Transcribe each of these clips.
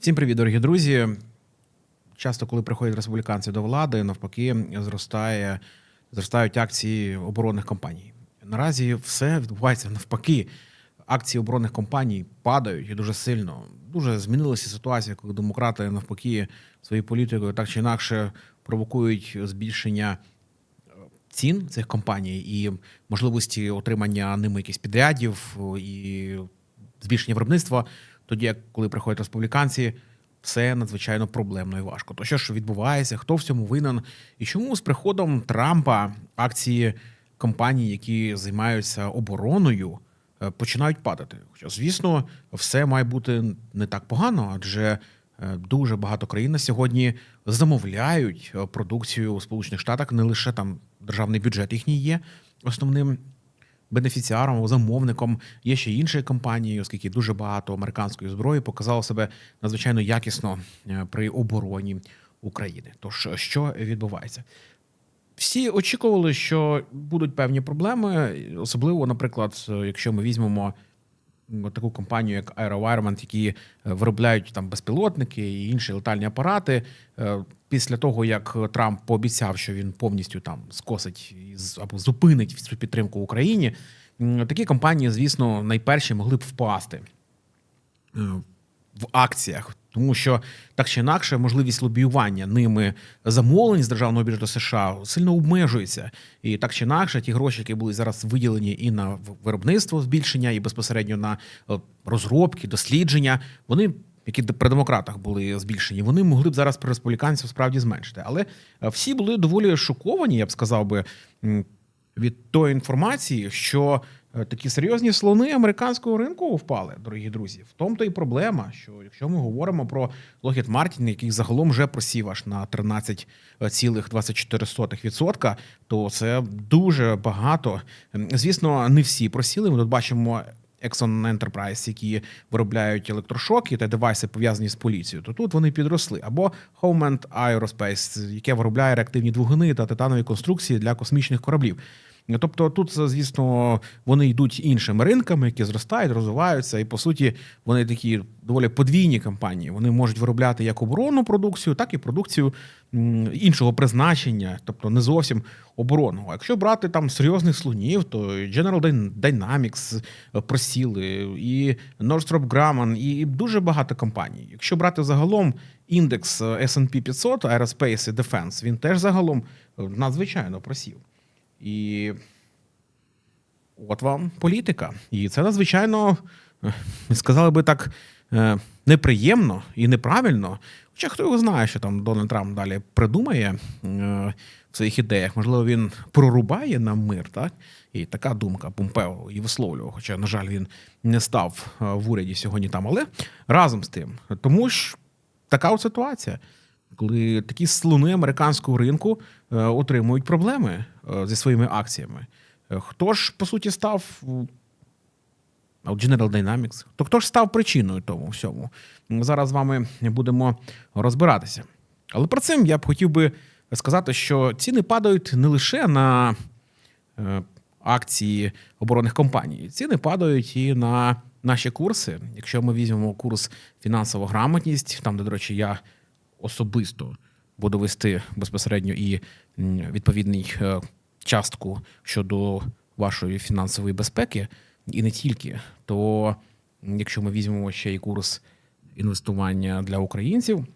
Всім привіт, дорогі друзі. Часто, коли приходять республіканці до влади, навпаки, зростає, зростають акції оборонних компаній. Наразі все відбувається навпаки. Акції оборонних компаній падають і дуже сильно. Дуже змінилася ситуація, коли демократи навпаки своєю політикою так чи інакше провокують збільшення е, цін цих компаній і можливості отримання ними якихось підрядів і збільшення виробництва. Тоді, як коли приходять республіканці, все надзвичайно проблемно і важко. То що ж відбувається, хто в цьому винен, і чому з приходом Трампа акції компаній, які займаються обороною, е, починають падати? Хоча, звісно, все має бути не так погано, адже е, дуже багато країн на сьогодні замовляють е, продукцію у Сполучених Штатах, не лише там державний бюджет їхній є основним бенефіціаром замовником. Є ще інші компанії, оскільки дуже багато американської зброї показало себе надзвичайно якісно е, при обороні України. Тож що відбувається? Всі очікували, що будуть певні проблеми, особливо, наприклад, якщо ми візьмемо таку компанію, як AeroVironment, які е, виробляють там безпілотники і інші летальні апарати. Е, Після того, як Трамп пообіцяв, що він повністю там скосить або зупинить всю підтримку Україні, такі компанії, звісно, найперші могли б впасти е, в акціях, тому що так чи інакше можливість лобіювання ними замовлень з державного бюджету США сильно обмежується. І так чи інакше, ті гроші, які були зараз виділені і на виробництво збільшення, і безпосередньо на е, розробки, дослідження, вони. Які при демократах були збільшені, вони могли б зараз при республіканців справді зменшити. Але е, всі були доволі шоковані, я б сказав би, від тої інформації, що такі серйозні слони американського ринку впали, дорогі друзі. В тому то і проблема, що якщо ми говоримо про Lockheed Martin, який загалом вже просів аж на 13,24%, то це дуже багато. Звісно, не всі просіли. Ми тут бачимо. Exxon Enterprise, які виробляють електрошоки та девайси пов'язані з поліцією, то тут вони підросли. Або Homeland Aerospace, яке виробляє реактивні двигуни та титанові конструкції для космічних кораблів. Тобто тут, звісно, вони йдуть іншими ринками, які зростають, розвиваються, і по суті вони такі доволі подвійні компанії. Вони можуть виробляти як оборонну продукцію, так і продукцію іншого призначення, тобто не зовсім оборонного. А Якщо брати там серйозних слонів, то General Dynamics е, просіли, і Nordstrom Grumman, і дуже багато компаній. Якщо брати загалом індекс е, S&P 500, Aerospace і Defense, він теж загалом е, надзвичайно просів. І от вам політика. І це надзвичайно, е, сказали би так, е, неприємно і неправильно. Хоча хто його знає, що там Дональд Трамп далі придумає е, в своїх ідеях. Можливо, він прорубає нам мир, так? І така думка Помпео і висловлював. Хоча, на жаль, він не став в уряді сьогодні там. Але разом з тим, тому ж така от ситуація коли такі слони американського ринку е, отримують проблеми е, зі своїми акціями. Е, Хто ж по суті став от General Dynamics? То хто ж став причиною тому всьому? М, Зараз з вами будемо розбиратися. Але про це я б хотів би сказати, що ціни падають не лише на акції оборонних компаній, ціни падають і на наші курси. Якщо ми візьмемо курс фінансова грамотність, там, де, до речі, я особисто буду вести безпосередньо і відповідний е, частку щодо вашої фінансової безпеки, і не тільки, то якщо ми візьмемо ще і курс інвестування для українців,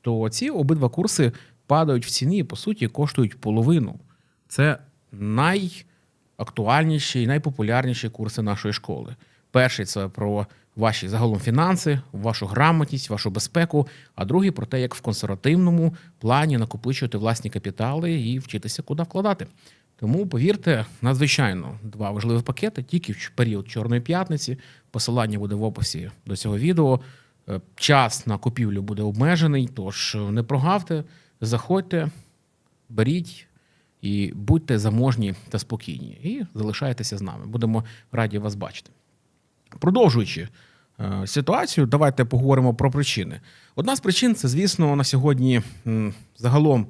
то ці обидва курси падають в ціні і, по суті, коштують половину. Це найактуальніші і найпопулярніші курси нашої школи. Перший це про ваші загалом фінанси, вашу грамотність, вашу безпеку. А другий про те, як в консервативному плані накопичувати власні капітали і вчитися, куди вкладати. Тому повірте, надзвичайно два важливі пакети тільки в період Чорної п'ятниці. Посилання буде в описі до цього відео. Е, Час на купівлю буде обмежений, тож е, не прогавте, заходьте, беріть і будьте заможні та спокійні. І залишайтеся з нами. Будемо раді вас бачити. Продовжуючи е, ситуацію, давайте поговоримо про причини. Одна з причин це, звісно, на сьогодні загалом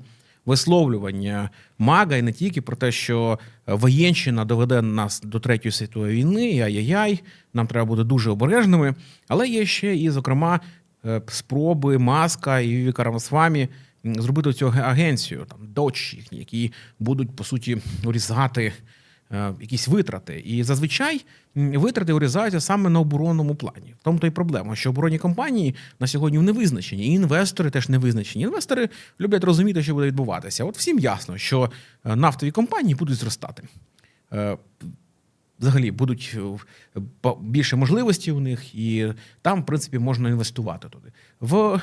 висловлювання мага і не тільки про те, що воєнщина доведе нас до третьої світової війни, ай-яй-яй, нам треба бути дуже обережними. Але є ще і, зокрема, е, спроби Маска і Вівіка Рамасвамі зробити цю аге- агенцію, там дочі які будуть по суті урізати якісь витрати. І зазвичай витрати урізаються саме на оборонному плані. В тому то й проблема, що оборонні компанії на сьогодні не визначені, і інвестори теж не визначені. Інвестори люблять розуміти, що буде відбуватися. От всім ясно, що е, нафтові компанії будуть зростати. Е, Взагалі будуть е, більше можливостей у них, і там, в принципі, можна інвестувати туди. В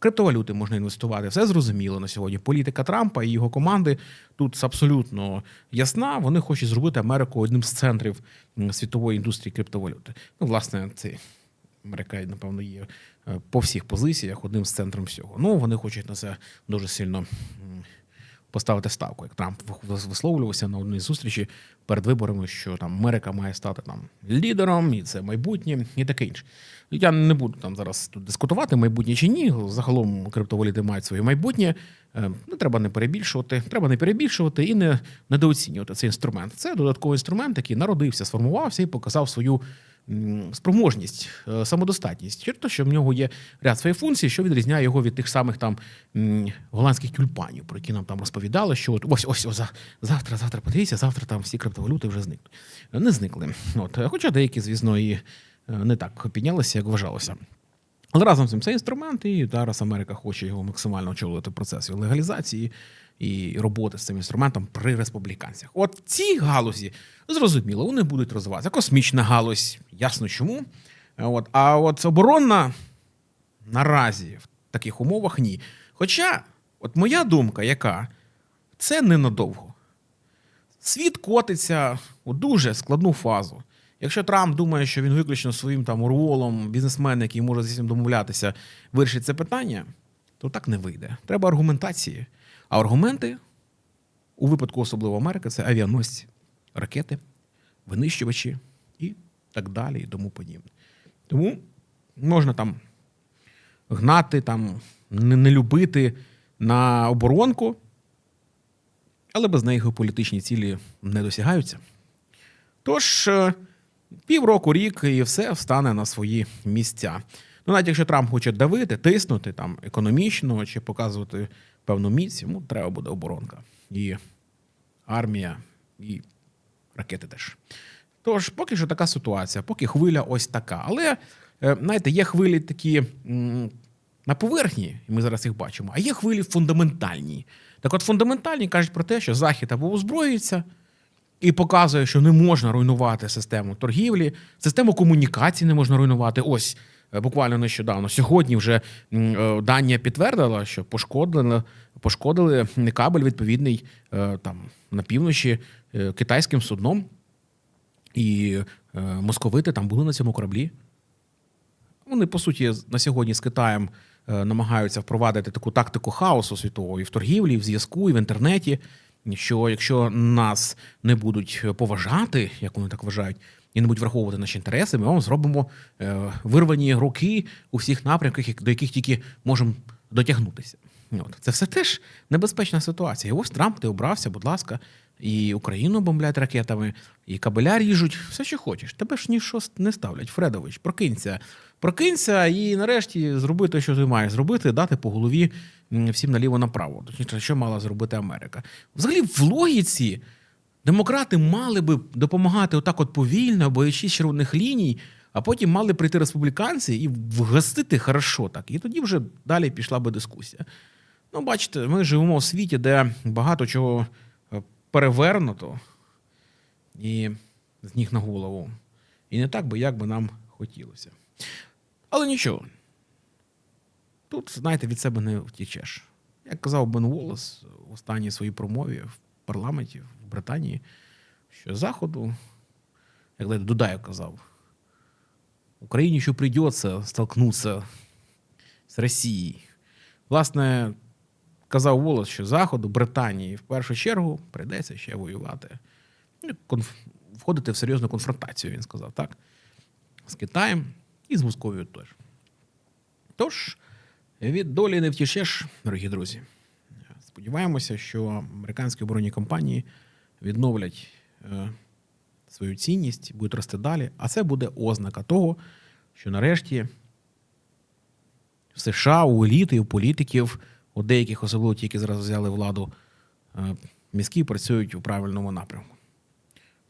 криптовалюти можна інвестувати. Все зрозуміло на сьогодні. Політика Трампа і його команди тут абсолютно ясна. Вони хочуть зробити Америку одним з центрів світової індустрії криптовалюти. Ну, власне, це Америка, напевно, є е, по всіх позиціях одним з центром всього. Ну, вони хочуть на це дуже сильно поставити ставку, як Трамп висловлювався на одній зустрічі перед виборами, що там Америка має стати там лідером, і це майбутнє, і таке інше. Я не буду там зараз тут дискутувати, майбутнє чи ні. Загалом криптовалюти мають своє майбутнє. Е, Не треба не перебільшувати, треба не перебільшувати і не недооцінювати цей інструмент. Це додатковий інструмент, який народився, сформувався і показав свою спроможність, е, самодостатність. Через те, що в нього є ряд своїх функцій, що відрізняє його від тих самих там голландських тюльпанів, про які нам там розповідали, що от ось ось ось завтра, завтра подивіться, завтра там всі криптовалюти вже зникнуть. Не зникли. От, е, хоча деякі, звісно, і е, не так піднялися, як вважалося. Але разом з цим це інструмент, і зараз Америка хоче його максимально очолити його легалізації і роботи з цим інструментом при республіканцях. От в цій галузі зрозуміло, вони будуть розвиватися. Космічна галузь, ясно чому. От, а от оборонна наразі в таких умовах ні. Хоча, от моя думка, яка це ненадовго. Світ котиться у дуже складну фазу. Якщо Трамп думає, що він виключно своїм там урволом, бізнесмен, який може з цим домовлятися, вирішить це питання, то так не вийде. Треба аргументації. А аргументи у випадку особливо Америки це авіаносці, ракети, винищувачі і так далі, і тому подібне. Тому можна там гнати, там, не, не любити на оборонку, але без неї геополітичні цілі не досягаються. Тож, е, півроку, рік, і все встане на свої місця. Ну, навіть якщо Трамп хоче давити, тиснути там економічно чи показувати певну міць, йому треба буде оборонка. І армія, і ракети теж. Тож, поки що така ситуація, поки хвиля ось така. Але, е, знаєте, є хвилі такі на поверхні, і ми зараз їх бачимо, а є хвилі фундаментальні. Так от фундаментальні кажуть про те, що Захід або озброюється і показує, що не можна руйнувати систему торгівлі, систему комунікацій не можна руйнувати. Ось е, буквально нещодавно. Сьогодні вже е, Данія підтвердила, що пошкодили, пошкодили кабель відповідний е, там на півночі китайським судном. І московити там були на цьому кораблі. Вони, по суті, на сьогодні з Китаєм намагаються впровадити таку тактику хаосу світового і в торгівлі, і в зв'язку, і в інтернеті. Що якщо нас не будуть поважати, як вони так вважають, і не будуть враховувати наші інтереси, ми вам зробимо е, вирвані руки у всіх напрямках, до яких тільки можемо дотягнутися. От. Це все теж небезпечна ситуація. І ось Трамп ти обрався, будь ласка, і Україну бомблять ракетами, і кабеля ріжуть, все, що хочеш. Тебе ж ніщо не ставлять. Фредович, прокинься. Прокинься і нарешті зроби те, що ти маєш зробити, дати по голові всім наліво направо. Точніше, що мала зробити Америка. Взагалі, в логіці демократи мали би допомагати отак от повільно, боячись червоних ліній, а потім мали прийти республіканці і вгастити хорошо так. І тоді вже далі пішла би дискусія. Ну, бачите, ми живемо в світі, де багато чого е, перевернуто і з ніг на голову. І не так би, як би нам хотілося. Але нічого. Тут, знаєте, від себе не втічеш. Як казав Бен Волос в останній своїй промові в парламенті в Британії, що Заходу, як Дудаєв казав, Україні еще придется столкнутися з Росією. Власне, казав Волос, що Заходу, Британії в першу чергу прийдеться ще воювати. Ну. Входити в серйозну конфронтацію, він сказав, так? З Китаєм і з Московією теж. Тож, від долі не втішеш, дорогі друзі. Сподіваємося, що американські оборонні компанії відновлять е, свою цінність, будуть рости далі. А це буде ознака того, що нарешті в США, у еліти, у політиків, у деяких, особливо ті, які зараз взяли владу, е, мізки працюють у правильному напрямку.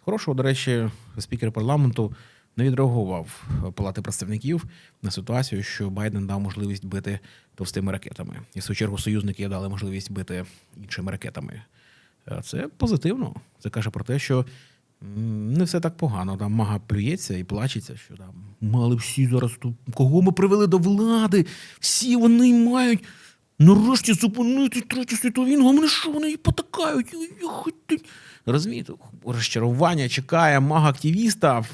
Хорошого, до речі, спікер парламенту не відреагував Палати представників на ситуацію, що Байден дав можливість бити товстими ракетами. І в свою чергу союзники дали можливість бити іншими ракетами. Е, Це позитивно. Це каже про те, що не все так погано. Там мага плюється і плачеться, що там мали всі зараз тут. Кого ми привели до влади? Всі вони мають нарешті зупинити третю світову війну. А мене що вони її потакають? Розумієте, розчарування чекає мага-активіста.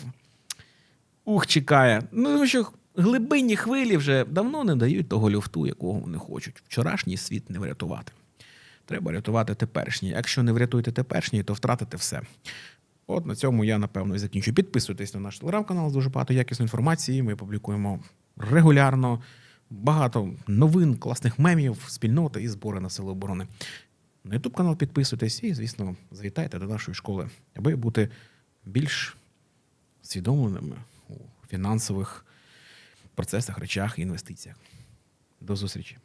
Ух, чекає. Ну, тому що глибинні хвилі вже давно не дають того люфту, якого вони хочуть. Вчорашній світ не врятувати. Треба рятувати теперішній. Якщо не врятуєте теперішній, то втратите все. От на цьому я напевно і закінчу. Підписуйтесь на наш телеграм-канал, дуже багато якісної інформації. Ми публікуємо регулярно. Багато новин, класних мемів, спільноти і збори на сили оборони. На Ютуб канал підписуйтесь і, звісно, завітайте до нашої школи, аби бути більш свідомленими фінансових процесах, речах і інвестиціях. До зустрічі!